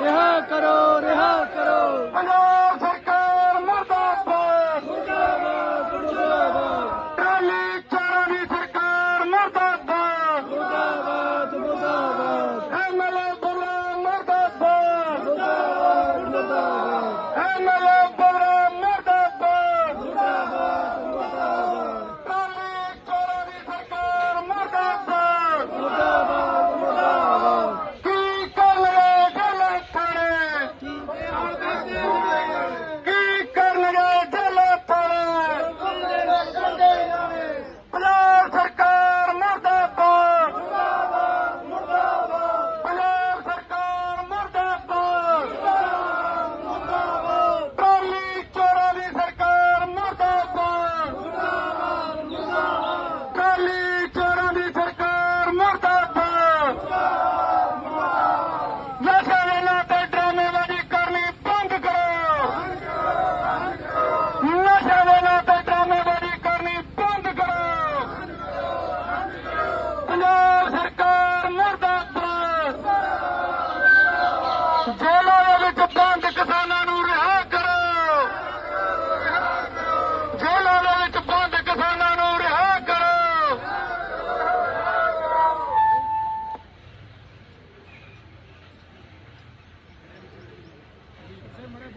रिहा करो रिहा करो। पंजाब सरकार मुर्दाबाद मुर्दाबाद। ट्राली चारानी सरकार मुर्दाबाद मुर्दाबाद। Rev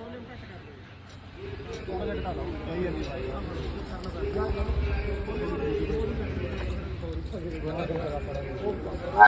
ਵੋਲਿਊਮ ਘੱਟ ਕਰ ਦਿਓ ਥੋੜਾ ਜਿਹਾ ਘਟਾ ਦਿਓ ਸਹੀ ਹੈ ਜੀ ਭਾਈ ਕਰਨਾ ਸਰ